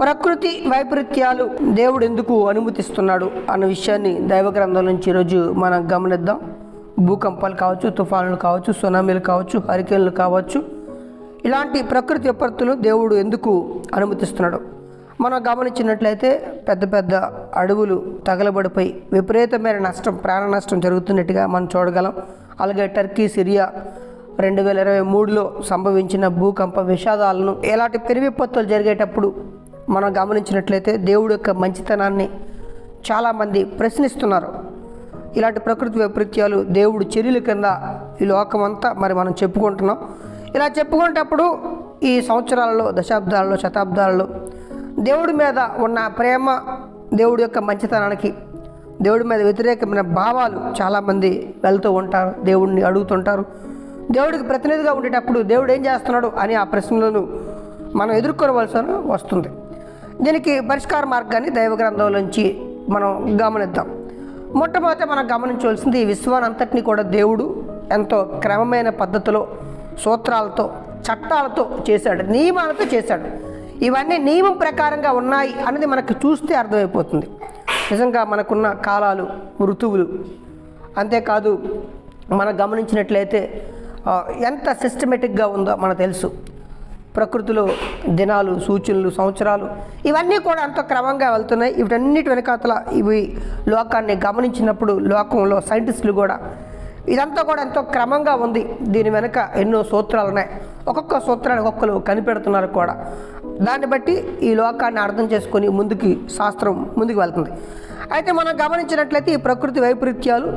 ప్రకృతి వైపరీత్యాలు దేవుడు ఎందుకు అనుమతిస్తున్నాడు అన్న విషయాన్ని దైవ గ్రంథం నుంచి ఈరోజు మనం గమనిద్దాం. భూకంపాలు కావచ్చు తుఫానులు కావచ్చు సునామీలు కావచ్చు హరికేన్లు కావచ్చు ఇలాంటి ప్రకృతి విపత్తులు దేవుడు ఎందుకు అనుమతిస్తున్నాడు? మనం గమనించినట్లయితే పెద్ద పెద్ద అడవులు తగలబడిపోయి విపరీతమైన నష్టం ప్రాణ నష్టం జరుగుతున్నట్టుగా మనం చూడగలం. అలాగే టర్కీ సిరియా రెండు వేల ఇరవై మూడులో సంభవించిన భూకంప విషాదాలను ఇలాంటి పెరివిపత్తులు జరిగేటప్పుడు మనం గమనించినట్లయితే దేవుడు యొక్క మంచితనాన్ని చాలామంది ప్రశ్నిస్తున్నారు. ఇలాంటి ప్రకృతి వైపరీత్యాలు దేవుడు చర్యల కింద ఈ లోకమంతా మరి మనం చెప్పుకుంటున్నాం. ఇలా చెప్పుకునేటప్పుడు ఈ సంవత్సరాలలో దశాబ్దాలలో శతాబ్దాలలో దేవుడి మీద ఉన్న ప్రేమ దేవుడి యొక్క మంచితనానికి దేవుడి మీద వ్యతిరేకమైన భావాలు చాలామంది వెళ్తూ ఉంటారు దేవుడిని అడుగుతుంటారు. దేవుడికి ప్రతినిధిగా ఉండేటప్పుడు దేవుడు ఏం చేస్తున్నాడు అని ఆ ప్రశ్నలను మనం ఎదుర్కోవలసిన వస్తుంది. దీనికి పరిష్కార మార్గాన్ని దైవ గ్రంథంలోంచి మనం గమనిద్దాం. మొట్టమొదట మనం గమనించవలసింది ఈ కూడా దేవుడు ఎంతో క్రమమైన పద్ధతిలో సూత్రాలతో చట్టాలతో చేశాడు నియమాలతో చేశాడు. ఇవన్నీ నియమం ప్రకారంగా ఉన్నాయి అనేది మనకు చూస్తే అర్థమైపోతుంది. నిజంగా మనకున్న కాలాలు ఋతువులు అంతేకాదు మనం గమనించినట్లయితే ఎంత సిస్టమేటిక్గా ఉందో మనకు తెలుసు. ప్రకృతిలో దినాలు సూచనలు సంవత్సరాలు ఇవన్నీ కూడా ఎంతో క్రమంగా వెళ్తున్నాయి. వీటన్నిటి వెనకాతల ఇవి లోకాన్ని గమనించినప్పుడు లోకంలో సైంటిస్టులు కూడా ఇదంతా కూడా ఎంతో క్రమంగా ఉంది. దీని వెనుక ఎన్నో సూత్రాలు ఉన్నాయి. ఒక్కొక్క సూత్రాన్ని ఒక్కొక్కరు కనిపెడుతున్నారు కూడా. దాన్ని బట్టి ఈ లోకాన్ని అర్థం చేసుకొని ముందుకి శాస్త్రం ముందుకు వెళ్తుంది. అయితే మనం గమనించినట్లయితే ఈ ప్రకృతి వైపరీత్యాలు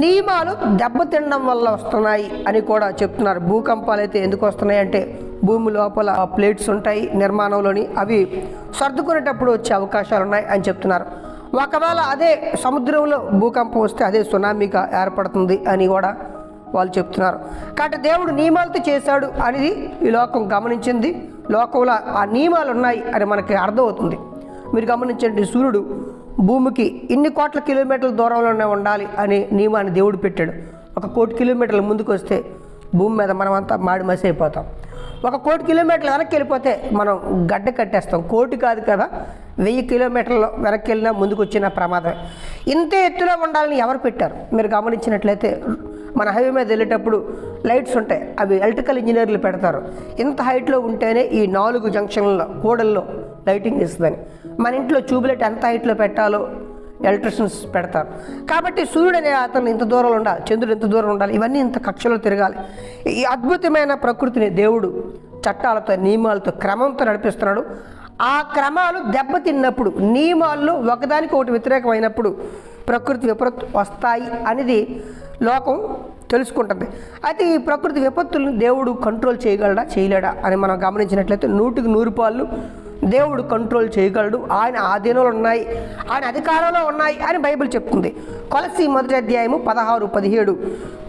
నియమాలు దెబ్బతినడం వల్ల వస్తున్నాయి అని కూడా చెప్తున్నారు. భూకంపాలు అయితే ఎందుకు వస్తున్నాయి అంటే భూమి లోపల ప్లేట్స్ ఉంటాయి నిర్మాణంలోని. అవి సర్దుకునేటప్పుడు వచ్చే అవకాశాలు ఉన్నాయి అని చెప్తున్నారు. ఒకవేళ అదే సముద్రంలో భూకంపం వస్తే అదే సునామీగా ఏర్పడుతుంది అని కూడా వాళ్ళు చెప్తున్నారు. కాబట్టి దేవుడు నియమాలతో చేశాడు అనేది ఈ లోకం గమనించింది. లోకంలో ఆ నియమాలు ఉన్నాయి అని మనకి అర్థమవుతుంది. మీరు గమనించండి సూర్యుడు భూమికి ఇన్ని కోట్ల కిలోమీటర్ల దూరంలోనే ఉండాలి అనే నియమాన్ని దేవుడు పెట్టాడు. ఒక కోటి కిలోమీటర్ల ముందుకు వస్తే భూమి మీద మనమంతా మాడి మసి అయిపోతాం ఒక కోటి కిలోమీటర్లు వెనక్కి వెళ్ళిపోతే మనం గడ్డ కట్టేస్తాం. కోటి కాదు కదా వెయ్యి కిలోమీటర్లు వెనక్కి వెళ్ళినా ముందుకు వచ్చిన ప్రమాదమే. ఇంత ఎత్తులో ఉండాలని ఎవరు పెట్టారు? మీరు గమనించినట్లయితే మన హైవే మీద వెళ్ళేటప్పుడు లైట్స్ ఉంటాయి అవి ఎలక్ట్రికల్ ఇంజనీర్లు పెడతారు. ఇంత హైట్లో ఉంటేనే ఈ నాలుగు జంక్షన్లలో కూడల్లో లైటింగ్ ఇస్తుందని. మన ఇంట్లో ట్యూబ్లైట్ ఎంత హైట్లో పెట్టాలో ఎలక్ట్రిషియన్స్ పెడతారు. కాబట్టి సూర్యుడు అనే అతను ఇంత దూరంలో ఉండాలి చంద్రుడు ఇంత దూరం ఉండాలి ఇవన్నీ ఇంత కక్షలో తిరగాలి. ఈ అద్భుతమైన ప్రకృతిని దేవుడు చట్టాలతో నియమాలతో క్రమంతో నడిపిస్తున్నాడు. ఆ క్రమాలు దెబ్బతిన్నప్పుడు నియమాల్లో ఒకదానికి ఒకటి వ్యతిరేకమైనప్పుడు ప్రకృతి విపత్తు వస్తాయి అనేది లోకం తెలుసుకుంటుంది. అయితే ఈ ప్రకృతి విపత్తులను దేవుడు కంట్రోల్ చేయగలడా చేయలేడా అని మనం గమనించినట్లయితే నూటికి నూరు పాళ్ళు దేవుడు కంట్రోల్ చేయగలడు. ఆయన ఆధీనంలో ఉన్నాయి. ఆయన అధికారంలో ఉన్నాయి అని బైబిల్ చెప్తుంది. కొలసి మొదటి అధ్యాయము పదహారు పదిహేడు.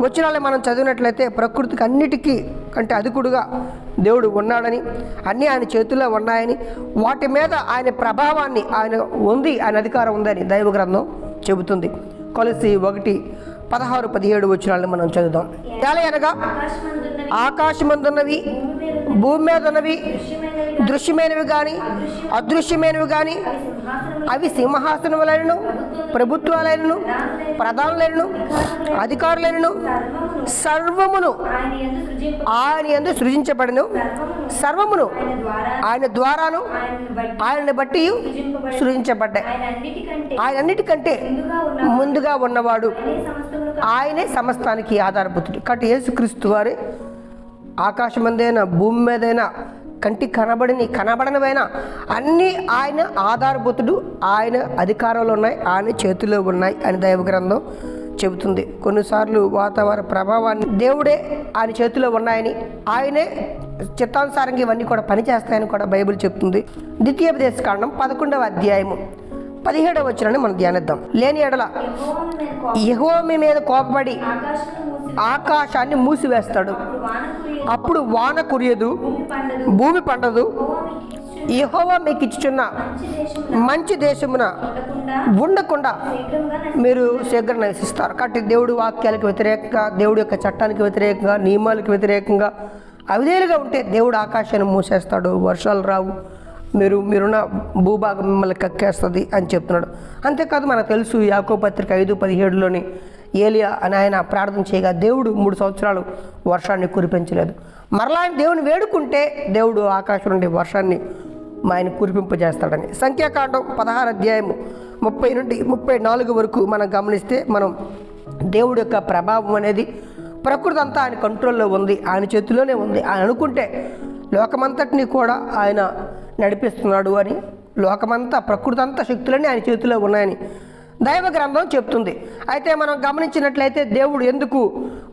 వచ్చినాళ్ళని మనం చదివినట్లయితే ప్రకృతికి అన్నిటికీ కంటే అధికుడుగా దేవుడు ఉన్నాడని అన్నీ ఆయన చేతుల్లో ఉన్నాయని వాటి మీద ఆయన ప్రభావాన్ని ఆయన ఉంది ఆయన అధికారం ఉందని దైవ గ్రంథం చెబుతుంది. కొలసి ఒకటి పదహారు పదిహేడు వచ్చినాళ్ళని మనం చదువుదాం. ఎలా అనగా ఆకాశమందున్నవి భూమి మీద ఉన్నవి దృశ్యమైనవి కానీ అదృశ్యమైనవి కానీ అవి సింహాసనములైనను ప్రభుత్వాలైనను ప్రధానులైనను అధికారులైనను సర్వమును ఆయన యందు ఎందు సృజించబడిను. సర్వమును ఆయన ద్వారాను బట్టి ఆయనని బట్టి సృజించబడ్డాయి. ఆయన అన్నిటికంటే ముందుగా ఉన్నవాడు ఆయనే సమస్తానికి ఆధారభూతుడు. కాబట్టి యేసుక్రీస్తు వారి ఆకాశమందైనా భూమి మీదైనా కంటికి కనబడిని కనబడనివైనా అన్నీ ఆయన ఆధారభూతుడు ఆయన అధికారంలో ఉన్నాయి ఆయన చేతిలో ఉన్నాయి అని దైవ గ్రంథం చెబుతుంది. కొన్నిసార్లు వాతావరణ ప్రభావాన్ని దేవుడే ఆయన చేతిలో ఉన్నాయని ఆయనే చిత్తానుసారంగా ఇవన్నీ కూడా పనిచేస్తాయని కూడా బైబిల్ చెప్తుంది. ద్వితీయోపదేశ కారణం పదకొండవ అధ్యాయము. పదిహేడవ వచ్చినని మనం ధ్యానిద్దాం. లేని ఎడల యహోమి మీద కోపపడి ఆకాశాన్ని మూసివేస్తాడు. అప్పుడు వాన కురియదు భూమి పండదు. భూమి మీకు ఇచ్చుచున్న మంచి దేశమున ఉండకుండా మీరు శీఘ్రం నివసిస్తారు. కాబట్టి దేవుడి వాక్యాలకు వ్యతిరేకంగా దేవుడి యొక్క చట్టానికి వ్యతిరేకంగా నియమాలకు వ్యతిరేకంగా అవిధేలుగా ఉంటే దేవుడు ఆకాశాన్ని మూసేస్తాడు. వర్షాలు రావు. మీరు మీరున్న భూభాగం మిమ్మల్ని కక్కేస్తుంది అని చెప్తున్నాడు. అంతేకాదు మనకు తెలుసు యాకో పత్రిక ఐదు పదిహేడులోని ఏలియా అని ఆయన ప్రార్థన చేయగా దేవుడు మూడు సంవత్సరాలు వర్షాన్ని కురిపించలేదు. మరలా ఆయన దేవుని వేడుకుంటే దేవుడు ఆకాశం నుండి వర్షాన్ని మా ఆయన కురిపింపజేస్తాడని. సంఖ్యాకాండం పదహారు అధ్యాయము ముప్పై నుండి ముప్పై నాలుగు వరకు మనం గమనిస్తే మనం దేవుడి యొక్క ప్రభావం అనేది ప్రకృతి అంతా ఆయన కంట్రోల్లో ఉంది ఆయన చేతిలోనే ఉంది. ఆయన అనుకుంటే లోకమంతటిని కూడా ఆయన నడిపిస్తున్నాడు అని లోకమంతా ప్రకృతి అంతా శక్తులని ఆయన చేతిలో ఉన్నాయని దైవ గ్రంథం చెప్తుంది. అయితే మనం గమనించినట్లయితే దేవుడు ఎందుకు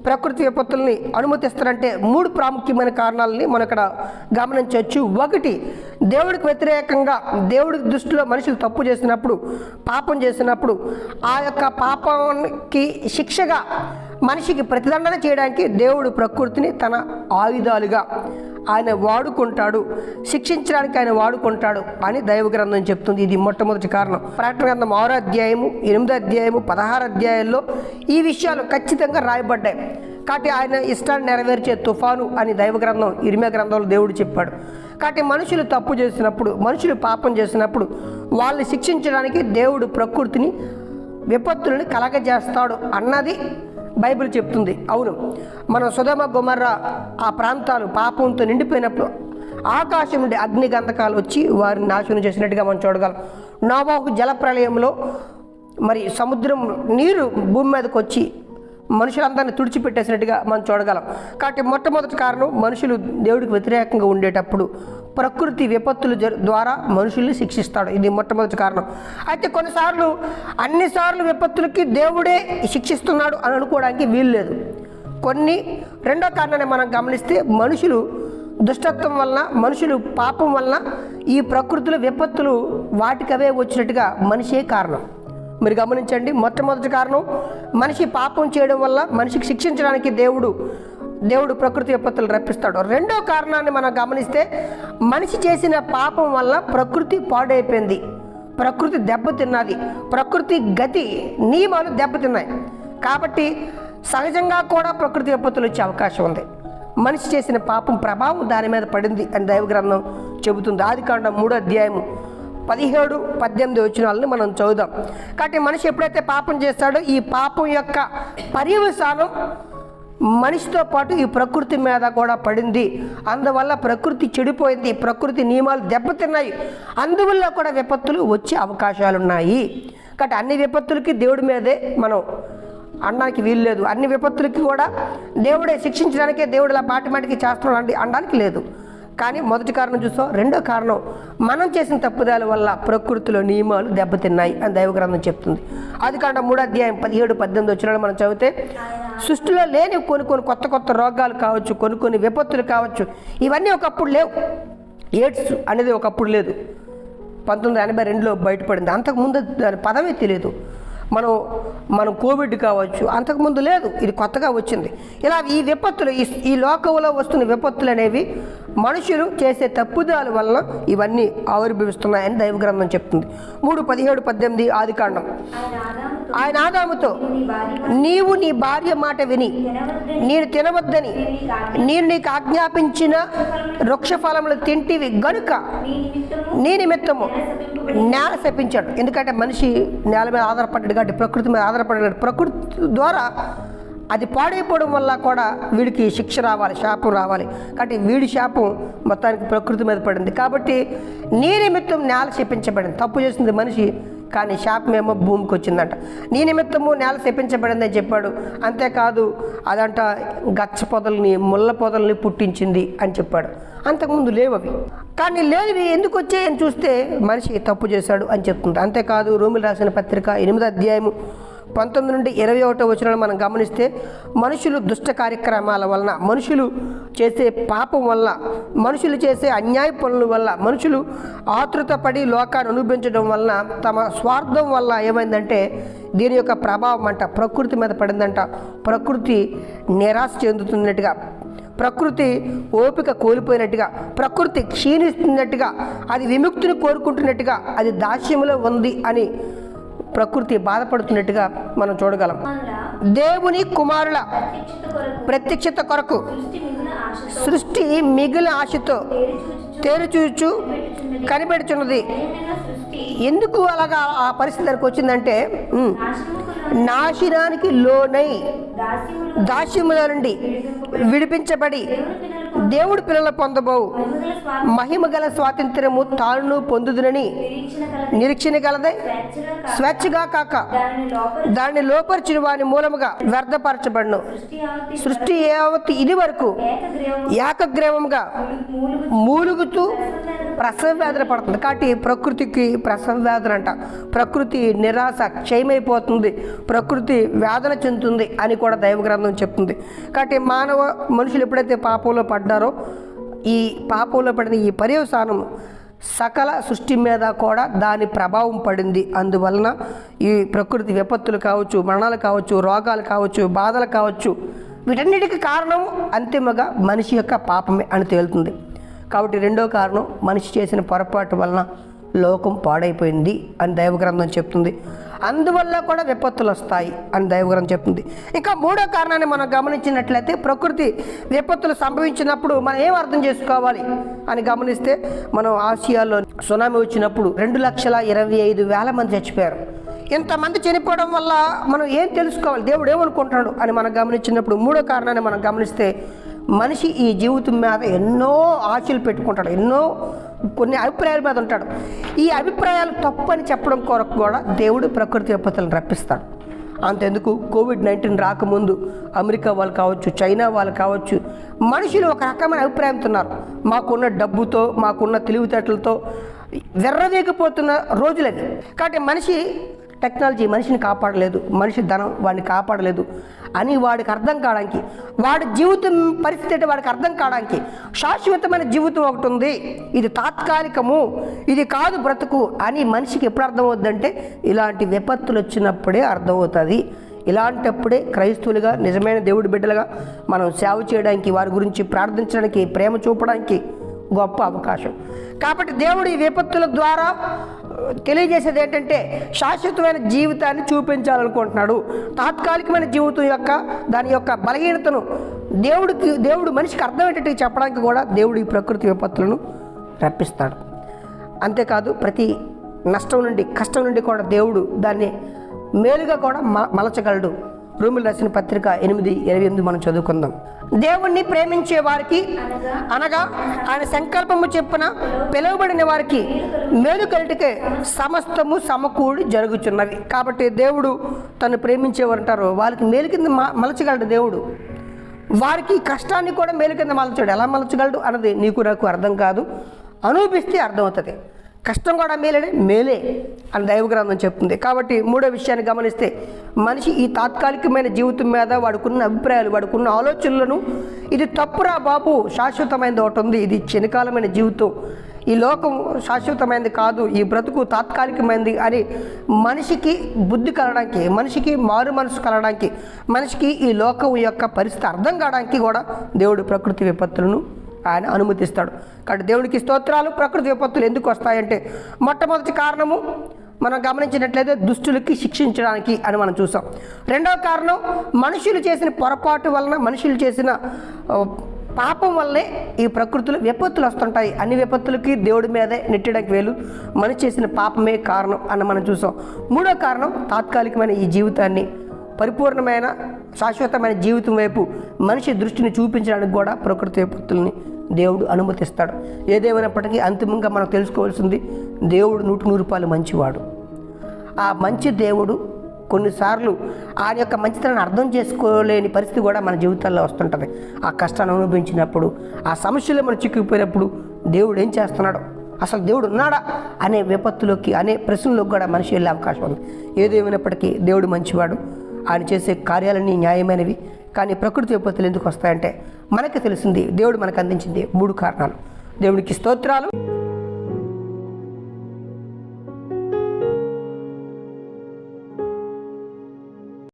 ప్రకృతి విపత్తుల్ని అనుమతిస్తారంటే మూడు ప్రాముఖ్యమైన కారణాలని మనం ఇక్కడ గమనించవచ్చు. ఒకటి దేవుడికి వ్యతిరేకంగా దేవుడి దృష్టిలో మనుషులు తప్పు చేసినప్పుడు పాపం చేసినప్పుడు ఆ యొక్క పాపానికి శిక్షగా మనిషికి ప్రతిదండన చేయడానికి దేవుడు ప్రకృతిని తన ఆయుధాలుగా ఆయన వాడుకుంటాడు. శిక్షించడానికి ఆయన వాడుకుంటాడు అని దైవ గ్రంథం చెప్తుంది. ఇది మొట్టమొదటి కారణం. ప్రకటన గ్రంథం ఆరో అధ్యాయము ఎనిమిదో అధ్యాయము పదహారు అధ్యాయాల్లో ఈ విషయాలు ఖచ్చితంగా రాయబడ్డాయి. కాబట్టి ఆయన ఇష్టాన్ని నెరవేర్చే తుఫాను అని దైవ గ్రంథం ఇరిమే గ్రంథంలో దేవుడు చెప్పాడు. కాబట్టి మనుషులు తప్పు చేసినప్పుడు మనుషులు పాపం చేసినప్పుడు వాళ్ళని శిక్షించడానికి దేవుడు ప్రకృతిని విపత్తులను కలగజేస్తాడు అన్నది బైబిల్ చెప్తుంది. అవును. మనం సుధమ గుమర్ర ఆ ప్రాంతాలు పాపంతో నిండిపోయినప్పుడు ఆకాశం నుండి అగ్ని గంధకాలు వచ్చి వారిని నాశనం చేసినట్టుగా మనం చూడగలం. నోవాహు జల ప్రళయంలో మరి సముద్రం నీరు భూమి మీదకి వచ్చి మనుషులందరినీ తుడిచిపెట్టేసినట్టుగా మనం చూడగలం. కాబట్టి మొట్టమొదటి కారణం మనుషులు దేవుడికి వ్యతిరేకంగా ఉండేటప్పుడు ప్రకృతి విపత్తుల ద్వారా మనుషుల్ని శిక్షిస్తాడు. ఇది మొట్టమొదటి కారణం. అయితే కొన్నిసార్లు అన్నిసార్లు విపత్తులకి దేవుడే శిక్షిస్తున్నాడు అని అనుకోవడానికి వీలు లేదు. కొన్ని రెండో కారణాన్ని మనం గమనిస్తే మనుషులు దుష్టత్వం వలన మనుషులు పాపం వలన ఈ ప్రకృతిలో విపత్తులు వాటికవే వచ్చినట్టుగా మనిషే కారణం. మీరు గమనించండి. మొట్టమొదటి కారణం మనిషి పాపం చేయడం వల్ల మనిషికి శిక్షించడానికి దేవుడు దేవుడు ప్రకృతి విపత్తులు రప్పిస్తాడు. రెండో కారణాన్ని మనం గమనిస్తే మనిషి చేసిన పాపం వల్ల ప్రకృతి పాడైపోయింది. ప్రకృతి దెబ్బతిన్నది ప్రకృతి గతి నియమాలు దెబ్బతిన్నాయి కాబట్టి సహజంగా కూడా ప్రకృతి విపత్తులు వచ్చే అవకాశం ఉంది. మనిషి చేసిన పాపం ప్రభావం దాని మీద పడింది అని దైవ గ్రంథం చెబుతుంది. ఆదికాండం మూడో అధ్యాయము పదిహేడు పద్దెనిమిది వచనాలని మనం చదువుదాం. కాబట్టి మనిషి ఎప్పుడైతే పాపం చేస్తాడో ఈ పాపం యొక్క పర్యవసానం మనిషితో పాటు ఈ ప్రకృతి మీద కూడా పడింది. అందువల్ల ప్రకృతి చెడిపోయింది ప్రకృతి నియమాలు దెబ్బతిన్నాయి. అందువల్ల కూడా విపత్తులు వచ్చే అవకాశాలు ఉన్నాయి కాబట్టి అన్ని విపత్తులకి దేవుడి మీదే మనం అనడానికి వీలు లేదు. అన్ని విపత్తులకి కూడా దేవుడే శిక్షించడానికే దేవుడు ఇలా మాటి మాటికి చేస్తున్నాడు అనడానికి లేదు. కానీ మొదటి కారణం చూసాం రెండో కారణం మనం చేసిన తప్పుదాల వల్ల ప్రకృతిలో నియమాలు దెబ్బతిన్నాయి అని దైవగ్రంథం చెప్తుంది. అది కాకుండా మూడో అధ్యాయం పదిహేడు పద్దెనిమిది వచ్చినాడు మనం చదివితే సృష్టిలో లేని కొన్ని కొన్ని కొత్త కొత్త రోగాలు కావచ్చు కొన్ని కొన్ని విపత్తులు కావచ్చు ఇవన్నీ ఒకప్పుడు లేవు. ఎయిడ్స్ అనేది ఒకప్పుడు లేదు. పంతొమ్మిది ఎనభై రెండులో బయటపడింది. అంతకుముందు దాని పదమే తెలియదు మనం మనం కోవిడ్ కావచ్చు అంతకుముందు లేదు. ఇది కొత్తగా వచ్చింది. ఇలా ఈ విపత్తులు ఈ ఈ లోకంలో వస్తున్న విపత్తులు అనేవి మనుషులు చేసే తప్పుదాల వలన ఇవన్నీ ఆవిర్భవిస్తున్నాయని దైవ గ్రంథం చెప్తుంది. మూడు పదిహేడు పద్దెనిమిది ఆది కాండం. ఆయన ఆదాముతో నీవు నీ భార్య మాట విని నేను తినవద్దని నేను నీకు ఆజ్ఞాపించిన వృక్ష ఫలములు తింటివి గనుక నీ నిమిత్తము నేల శపించాడు ఎందుకంటే మనిషి నేల మీద ఆధారపడ్డాడు కాబట్టి ప్రకృతి మీద ఆధారపడ్డాడు. ప్రకృతి ద్వారా అది పాడైపోవడం వల్ల కూడా వీడికి శిక్ష రావాలి శాపం రావాలి. కాబట్టి వీడి శాపం మొత్తానికి ప్రకృతి మీద పడింది. కాబట్టి నీ నిమిత్తం నేల శపించబడింది. తప్పు చేసింది మనిషి కానీ శాపమేమో భూమికి వచ్చిందంట. నీ నిమిత్తము నేల శపించబడిందని చెప్పాడు. అంతేకాదు అదంట గచ్చ పొదల్ని ముళ్ళ పొదల్ని పుట్టించింది అని చెప్పాడు. అంతకుముందు లేవు అవి కానీ లేనివి ఎందుకు వచ్చాయని చూస్తే మనిషి తప్పు చేశాడు అని చెప్తుంది. అంతేకాదు రోమిల్ రాసిన పత్రిక ఎనిమిదో అధ్యాయము పంతొమ్మిది నుండి ఇరవై ఒకటో వచనాలు మనం గమనిస్తే మనుషులు దుష్ట కార్యక్రమాల వలన మనుషులు చేసే పాపం వల్ల మనుషులు చేసే అన్యాయ పనుల వల్ల మనుషులు ఆతృత పడి లోకాన్ని అనుభవించడం వలన తమ స్వార్థం వల్ల ఏమైందంటే దీని యొక్క ప్రభావం అంట ప్రకృతి మీద పడిందంట. ప్రకృతి నిరాశ చెందుతున్నట్టుగా ప్రకృతి ఓపిక కోల్పోయినట్టుగా ప్రకృతి క్షీణిస్తున్నట్టుగా అది విముక్తిని కోరుకుంటున్నట్టుగా అది దాస్యంలో ఉంది అని ప్రకృతి బాధపడుతున్నట్టుగా మనం చూడగలం. దేవుని కుమారుల ప్రత్యక్షత కొరకు సృష్టి మిగిలిన ఆశతో తేరుచూచు కనిపెడుచున్నది. ఎందుకు అలాగా ఆ పరిస్థితి దానికి వచ్చిందంటే నాశనానికి లోనై దాస్యముల నుండి విడిపించబడి దేవుడు పిల్లల పొందబోవు. మహిమ గల స్వాతంత్ర్యము తాను పొందుదునని నిరీక్షణ కలది గలదే. స్వేచ్ఛగా కాక దాన్ని లోపరిచిన వాని మూలముగా వ్యర్థపరచబడును. సృష్టి ఏవతి ఇది వరకు ఏకగ్రీవంగా మూలుగుతూ ప్రసవ వ్యాధులు పడుతుంది. కాబట్టి ప్రకృతికి ప్రసవ వ్యాధులు అంట. ప్రకృతి నిరాశ క్షయమైపోతుంది. ప్రకృతి వేదన చెందుతుంది అని కూడా దైవ గ్రంథం చెప్తుంది. కాబట్టి మానవ మనుషులు ఎప్పుడైతే పాపంలో పడ్డారు ఈ పాపంలో పడిన ఈ పర్యవసానం సకల సృష్టి మీద కూడా దాని ప్రభావం పడింది. అందువలన ఈ ప్రకృతి విపత్తులు కావచ్చు మరణాలు కావచ్చు రోగాలు కావచ్చు బాధలు కావచ్చు వీటన్నిటికీ కారణం అంతిమగా మనిషి యొక్క పాపమే అని తేలుతుంది. కాబట్టి రెండో కారణం మనిషి చేసిన పొరపాటు వలన లోకం పాడైపోయింది అని దైవగ్రంథం చెప్తుంది. అందువల్ల కూడా విపత్తులు వస్తాయి అని దైవగ్రంథం చెప్తుంది. ఇంకా మూడో కారణాన్ని మనం గమనించినట్లయితే ప్రకృతి విపత్తులు సంభవించినప్పుడు మనం ఏం అర్థం చేసుకోవాలి అని గమనిస్తే మనం ఆసియాలో సునామీ వచ్చినప్పుడు రెండు లక్షల ఇరవై ఐదు వేల మంది చచ్చిపోయారు. ఇంతమంది చనిపోవడం వల్ల మనం ఏం తెలుసుకోవాలి? దేవుడు ఏమనుకుంటున్నాడు అని మనం గమనించినప్పుడు మూడో కారణాన్ని మనం గమనిస్తే మనిషి ఈ జీవితం మీద ఎన్నో ఆశలు పెట్టుకుంటాడు. ఎన్నో కొన్ని అభిప్రాయాల మీద ఉంటాడు. ఈ అభిప్రాయాలు తప్పు అని చెప్పడం కొరకు కూడా దేవుడు ప్రకృతి విపత్తులను రప్పిస్తాడు. అంతెందుకు? కోవిడ్ నైన్టీన్ రాకముందు అమెరికా వాళ్ళు కావచ్చు చైనా వాళ్ళు కావచ్చు మనుషులు ఒక రకమైన అభిప్రాయంతో ఉన్నారు మాకున్న డబ్బుతో మాకున్న తెలివితేటలతో వెర్రవేగిపోతున్న రోజులది కాబట్టి మనిషి టెక్నాలజీ మనిషిని కాపాడలేదు. మనిషి ధనం వాడిని కాపాడలేదు. అని వాడికి అర్థం కావడానికి వాడి జీవితం పరిస్థితి వాడికి అర్థం కావడానికి శాశ్వతమైన జీవితం ఒకటి ఉంది. ఇది తాత్కాలికము ఇది కాదు బ్రతుకు అని మనిషికి ఎప్పుడు అర్థమవుతుందంటే ఇలాంటి విపత్తులు వచ్చినప్పుడే అర్థమవుతుంది. ఇలాంటప్పుడే క్రైస్తవులుగా నిజమైన దేవుడి బిడ్డలుగా మనం సేవ చేయడానికి వారి గురించి ప్రార్థించడానికి ప్రేమ చూపడానికి గొప్ప అవకాశం. కాబట్టి దేవుడు ఈ విపత్తుల ద్వారా తెలియజేసేది ఏంటంటే శాశ్వతమైన జీవితాన్ని చూపించాలనుకుంటున్నాడు. తాత్కాలికమైన జీవితం యొక్క దాని యొక్క బలహీనతను దేవుడికి దేవుడు మనిషికి అర్థమయ్యేటట్టు చెప్పడానికి కూడా దేవుడు ఈ ప్రకృతి విపత్తులను రప్పిస్తాడు. అంతేకాదు ప్రతి నష్టం నుండి కష్టం నుండి కూడా దేవుడు దాన్ని మేలుగా కూడా మ- మలచగలడు. రూములు రాసిన పత్రిక ఎనిమిది ఇరవై ఎనిమిది మనం చదువుకుందాం. దేవుణ్ణి ప్రేమించే వారికి అనగా ఆయన సంకల్పము చెప్పున పిలువబడిన వారికి మేలు కలిటికే సమస్తము సమకూడి జరుగుచున్నవి. కాబట్టి దేవుడు తను ప్రేమించేవారు అంటారు వాళ్ళకి మేలు కింద మ- మలచగలడు దేవుడు. వారికి కష్టాన్ని కూడా మేలు కింద మలచాడు. ఎలా మలచగలడు అన్నది నీకు నాకు అర్థం కాదు. అనూపిస్తే అర్థమవుతుంది. కష్టం కూడా మేలేనే మేలే అని దైవగ్రంథం చెప్తుంది. కాబట్టి మూడో విషయాన్ని గమనిస్తే మనిషి ఈ తాత్కాలికమైన జీవితం మీద వాడుకున్న అభిప్రాయాలు వాడుకున్న ఆలోచనలను ఇది తప్పురా బాబు శాశ్వతమైనది ఒకటి ఉంది. ఇది క్షణకాలమైన జీవితం. ఈ లోకం శాశ్వతమైనది కాదు ఈ బ్రతుకు తాత్కాలికమైనది అని మనిషికి బుద్ధి కలడానికి మనిషికి మారు మనసు కలడానికి మనిషికి ఈ లోకం యొక్క పరిస్థితి అర్థం కావడానికి కూడా దేవుడు ప్రకృతి విపత్తులను ఆయన అనుమతిస్తాడు. కాబట్టి దేవుడికి స్తోత్రాలు ప్రకృతి విపత్తులు ఎందుకు వస్తాయంటే మొట్టమొదటి కారణము మనం గమనించినట్లయితే దుష్టులకి శిక్షించడానికి అని మనం చూసాం. రెండవ కారణం మనుషులు చేసిన పొరపాటు వలన మనుషులు చేసిన పాపం వల్లనే ఈ ప్రకృతిలో విపత్తులు వస్తుంటాయి. అన్ని విపత్తులకి దేవుడి మీదే నెట్టడానికి వేలు మనిషి చేసిన పాపమే కారణం అని మనం చూసాం. మూడో కారణం తాత్కాలికమైన ఈ జీవితాన్ని పరిపూర్ణమైన శాశ్వతమైన జీవితం వైపు మనిషి దృష్టిని చూపించడానికి కూడా ప్రకృతి విపత్తుల్ని దేవుడు అనుమతిస్తాడు. ఏదేమైనప్పటికీ అంతిమంగా మనం తెలుసుకోవాల్సింది దేవుడు నూటి నూరు రూపాయలు మంచివాడు. ఆ మంచి దేవుడు కొన్నిసార్లు ఆయన యొక్క మంచితనాన్ని అర్థం చేసుకోలేని పరిస్థితి కూడా మన జీవితాల్లో వస్తుంటుంది. ఆ కష్టాన్ని అనుభవించినప్పుడు ఆ సమస్యలో మనం చిక్కుకుపోయినప్పుడు దేవుడు ఏం చేస్తున్నాడు? అసలు దేవుడు ఉన్నాడా? అనే విపత్తులోకి అనే ప్రశ్నలోకి కూడా మనిషి వెళ్ళే అవకాశం ఉంది. ఏదేమైనప్పటికీ దేవుడు మంచివాడు. ఆయన చేసే కార్యాలన్నీ న్యాయమైనవి. కానీ ప్రకృతి విపత్తులు ఎందుకు వస్తాయంటే మనకి తెలిసింది దేవుడు మనకు అందించింది మూడు కారణాలు. దేవుడికి స్తోత్రాలు.